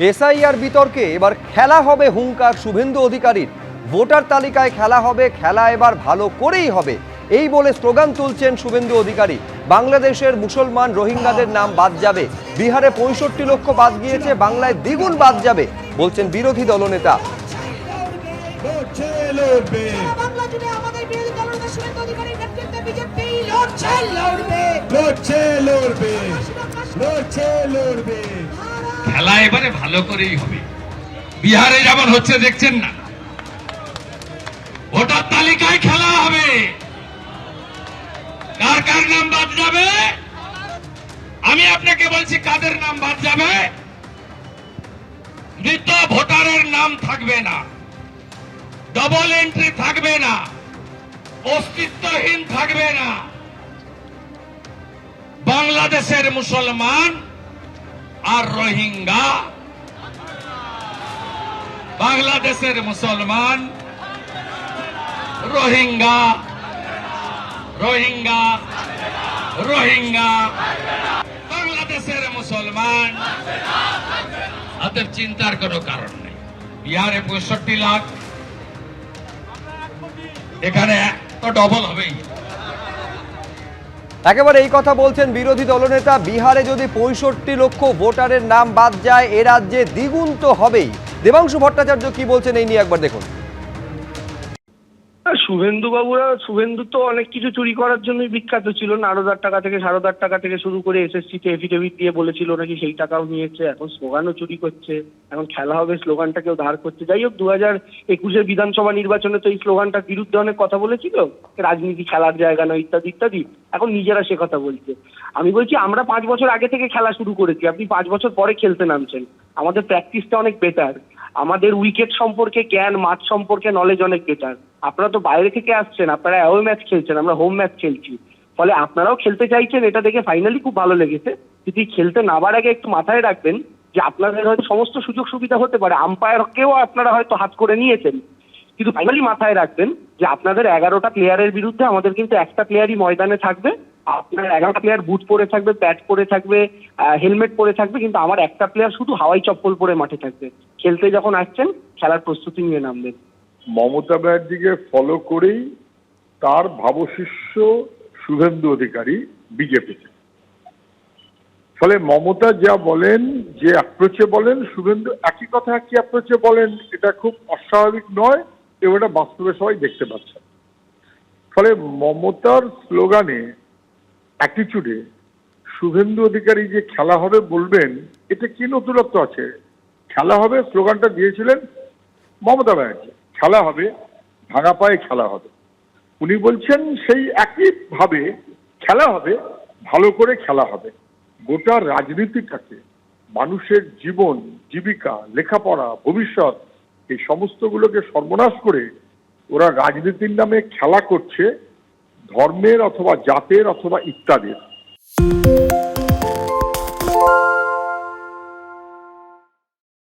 SIR বিতর্কে এবার খেলা হবে হুঙ্কার শুভেন্দু অধিকারীর। ভোটার তালিকায় খেলা হবে খেলা এবার ভালো করেই হবে। এই বলে স্লোগান তুলছেন শুভেন্দু অধিকারী। বাংলাদেশের মুসলমান রোহিঙ্গাদের নাম বাদ যাবে। বিহারে পঁয়ষট্টি লক্ষ বাদ গিয়েছে বাংলায় দ্বিগুণ বাদ যাবে বলছেন বিরোধী দলনেতা। লড়ছে লড়বে। লড়ছে লড়বে। এবারে ভালো করেই হবে। বিহারে যেমন হচ্ছে, দেখছেন না? ভোটার তালিকায় খেলা হবে। কার কার নাম বাদ যাবে? আমি আপনাকে বলছি, কাদের নাম বাদ যাবে? মৃত ভোটারের নাম থাকবে না। ডবল এন্ট্রি থাকবে না। অস্তিত্বহীন থাকবে না। বাংলাদেশের মুসলমান আর রোহিঙ্গা। বাংলাদেশের মুসলমান, রোহিঙ্গা রোহিঙ্গা রোহিঙ্গা। বাংলাদেশের মুসলমান অতএব চিন্তার কোনো কারণ নেই। বিহারে পঁয়ষট্টি লাখ। এখানে তো ডবল হবেই। একেবারে এই কথা বলছেন বিরোধী দলনেতা। বিহারে যদি পঁয়ষট্টি লক্ষ ভোটারের নাম বাদ যায়, এ রাজ্যে দ্বিগুণ তো হবেই। দেবাংশু ভট্টাচার্য কি বলছেন এই নিয়ে একবার দেখুন। শুভেন্দু বাবুরা শুভেন্দু তো অনেক কিছু চুরি করার জন্যই বিখ্যাত ছিল। নারদার টাকা থেকে সারদার টাকা থেকে শুরু করে এসএসসিতে এফিডেভিট দিয়ে বলেছিল নাকি সেই টাকাও নিয়েছে। এখন স্লোগানও চুরি করছে। এখন খেলা হবে স্লোগানটা কেউ ধার করছে। যাই হোক দু হাজার একুশের বিধানসভা নির্বাচনে তো এই স্লোগানটার বিরুদ্ধে অনেক কথা বলেছিল। রাজনীতি খেলার জায়গা নয়, ইত্যাদি ইত্যাদি। এখন নিজেরা সে কথা বলছে। আমি বলছি, আমরা পাঁচ বছর আগে থেকে খেলা শুরু করেছি। আপনি পাঁচ বছর পরে খেলতে নামছেন। আমাদের প্র্যাকটিসটা অনেক বেটার আমাদের উইকেট সম্পর্কে জ্ঞান, মাঠ সম্পর্কে নলেজ অনেক বেটার আপনারা তো বাইরে থেকে আসছেন, আপনারা অ্যাওয়ে ম্যাচ খেলছেন, আমরা হোম ম্যাচ খেলছি। ফলে আপনারাও খেলতে চাইছেন, এটা দেখে ফাইনালি খুব ভালো লেগেছে। যদি খেলতে নামার আগে একটু মাথায় রাখবেন যে আপনাদের হয়তো সমস্ত সুযোগ সুবিধা হতে পারে আম্পায়ারকেও আপনারা হয়তো হাত করে নিয়েছেন। কিন্তু ফাইনালি মাথায় রাখবেন যে আপনাদের এগারোটা প্লেয়ারের বিরুদ্ধে আমাদের কিন্তু একটা প্লেয়ারই ময়দানে থাকবে। আপনার এগারোটা প্লেয়ার বুট পরে থাকবে প্যাড পরে থাকবে হেলমেট পরে থাকবে, কিন্তু আমার একটা প্লেয়ার শুধু হাওয়াই চপ্পল পরে মাঠে থাকবে। খেলতে যখন আসছেন, খেলার প্রস্তুতি নিয়ে নামবেন। মমতা ব্যানার্জিকে ফলো করেই তার ভাবশিষ্য শুভেন্দু অধিকারী বিজেপিতে ফলে মমতা যা বলেন, যে অ্যাপ্রোচে বলেন, শুভেন্দু একই কথা একই অ্যাপ্রোচে বলেন, এটা খুব অস্বাভাবিক নয়, এবং এটা বাস্তবে সবাই দেখতে পাচ্ছেন ফলে মমতার স্লোগানে অ্যাটিচিউডে শুভেন্দু অধিকারী যে খেলা হবে বলবেন এতে কি নতুনত্ব আছে? খেলা হবে, স্লোগানটা দিয়েছিলেন মমতা ব্যানার্জি। খেলা হবে, ভাঙা পায়ে খেলা হবে। উনি বলছেন, সেই একইভাবে খেলা হবে, ভালো করে খেলা হবে। গোটা রাজনীতিটাকে, মানুষের জীবন, জীবিকা, লেখাপড়া, ভবিষ্যৎ, এই সমস্তগুলোকে সর্বনাশ করে ওরা রাজনীতির নামে খেলা করছে। ধর্মের অথবা জাতের অথবা ইত্যাদির।